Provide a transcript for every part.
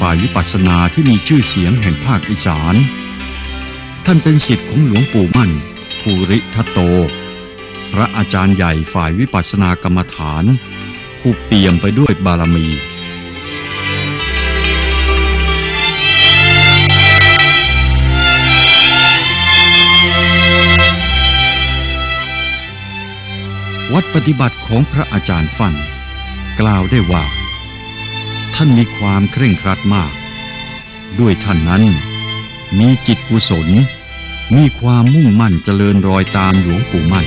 ฝ่ายวิปัสสนาที่มีชื่อเสียงแห่งภาคอีสาน ท่านเป็นศิษย์ของหลวงปู่มั่น ภูริทัตโต พระอาจารย์ใหญ่ฝ่ายวิปัสสนากรรมฐาน ผู้เปี่ยมไปด้วยบารมีวัดปฏิบัติของพระอาจารย์ฟัน กล่าวได้ว่า ท่านมีความเคร่งครัดมาก ด้วยท่านนั้น มีจิตกุศล มีความมุ่งมั่นเจริญรอยตามหลวงปู่มั่น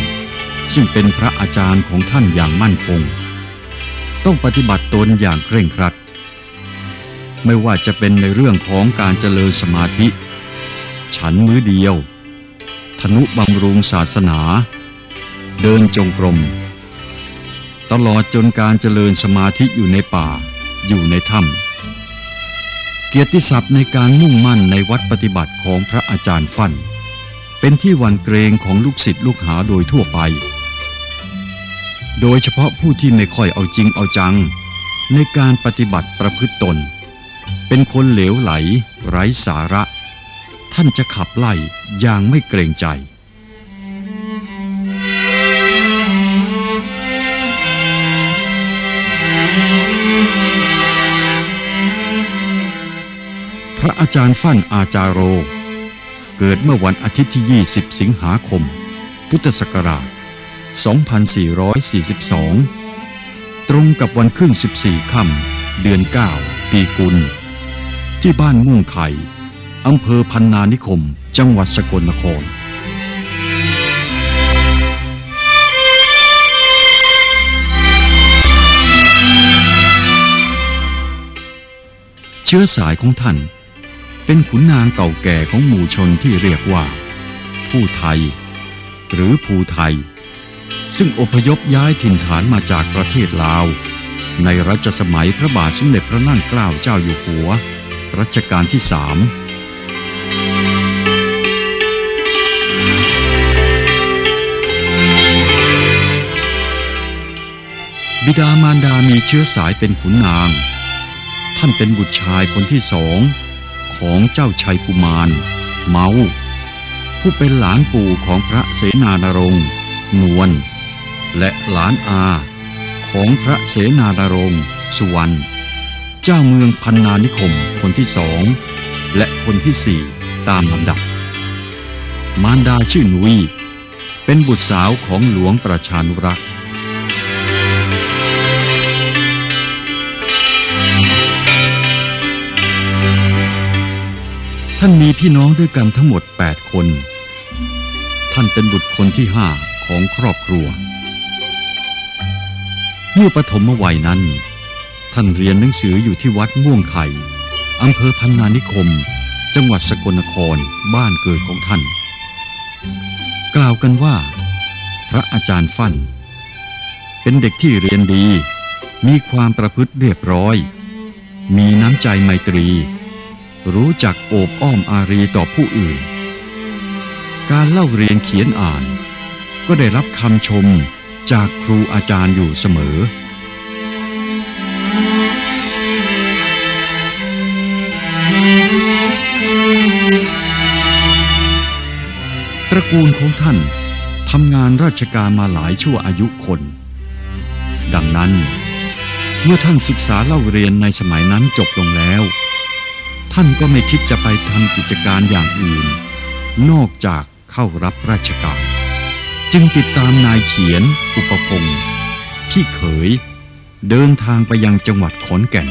ซึ่งเป็นพระอาจารย์ของท่านอย่างมั่นคง ต้องปฏิบัติตนอย่างเคร่งครัด ไม่ว่าจะเป็นในเรื่องของการเจริญสมาธิ ฉันมือเดียวธนุบำรุงศาสนา เดินจงกรม ตลอดจนการเจริญสมาธิอยู่ในป่า อยู่ในถ้ำเกียรติศัพท์ในการมุ่งมั่นในวัดปฏิบัติของพระอาจารย์ฟั่น เป็นที่วันเกรงของลูกศิษย์ลูกหาโดยทั่วไป โดยเฉพาะผู้ที่ไม่ค่อยเอาจริงเอาจัง ในการปฏิบัติประพฤติตน เป็นคนเหลวไหล ไร้สาระ ท่านจะขับไล่อย่างไม่เกรงใจ พระอาจารย์ฟั่นอาจารโร เกิดเมื่อวันอาทิตย์ที่ 20 สิงหาคม พุทธศักราช 2442 ตรงกับวันขึ้น 14 ค่ำเดือน 9 ปีกุล ที่บ้านมุ่งไข่อำเภอพันนานิคม จังหวัดสกลนครเชื้อสายของท่าน เป็นขุนนางเก่าแก่ของหมู่ชนที่เรียกว่า ผู้ไทย หรือภูไทย ซึ่งอพยพย้ายถิ่นฐานมาจากประเทศลาว ในรัชสมัยพระบาทสมเด็จพระนั่งเกล้าเจ้าอยู่หัว รัชกาลที่สามบิดามารดามีเชื้อสายเป็นขุนนาง ท่านเป็นบุตรชายคนที่สอง ของเจ้าชัยกุมาร เมา ผู้เป็นหลานปู่ของพระเสนานรงค์นวลและหลานอาของพระเสนานรงค์สุวรรณเจ้าเมืองพันนานิคมคนที่สองและคนที่สี่ตามลำดับ มารดาชื่อหนุยเป็นบุตรสาวของหลวงประชานุรักษ์ ท่านมีพี่น้องด้วยกันทั้งหมด 8 คน ท่านเป็นบุตรคนที่ห้าของครอบครัว เมื่อปฐมวัยนั้น ท่านเรียนหนังสืออยู่ที่วัดม่วงไข่อำเภอพันนานิคม จังหวัดสกลนครบ้านเกิดของท่าน กล่าวกันว่า พระอาจารย์ฟั่น เป็นเด็กที่เรียนดี มีความประพฤติเรียบร้อย มีน้ำใจไมตรี รู้จักโอบอ้อมอารีต่อผู้อื่น การเล่าเรียนเขียนอ่าน ก็ได้รับคำชมจากครูอาจารย์อยู่เสมอ ตระกูลของท่านทำงานราชการมาหลายชั่วอายุคน ดังนั้น เมื่อท่านศึกษาเล่าเรียนในสมัยนั้นจบลงแล้ว ท่านก็ไม่คิดจะไปทำกิจการอย่างอื่น นอกจากเข้ารับราชการ จึงติดตามนายเขียน อุปพงศ์พี่เขย เดินทางไปยังจังหวัดขอนแก่น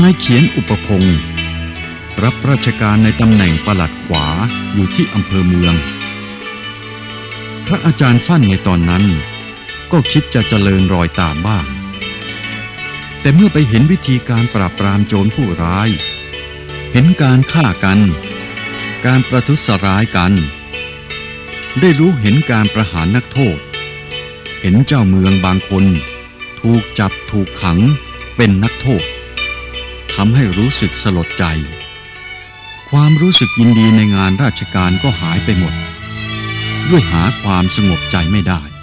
นายเขียนอุปพงศ์รับราชการในตำแหน่งปลัดขวาอยู่ที่อำเภอเมือง พระอาจารย์ฟั่นในตอนนั้น ก็คิดจะเจริญรอยตามบ้าง แต่เมื่อไปเห็นวิธีการปราบปรามโจรผู้ร้าย เห็นการฆ่ากัน การประทุษร้ายกัน ได้รู้เห็นการประหารนักโทษ เห็นเจ้าเมืองบางคน ถูกจับถูกขังเป็นนักโทษทำให้รู้สึกสลดใจ ความรู้สึกยินดีในงานราชการก็หายไปหมด ด้วยหาความสงบใจไม่ได้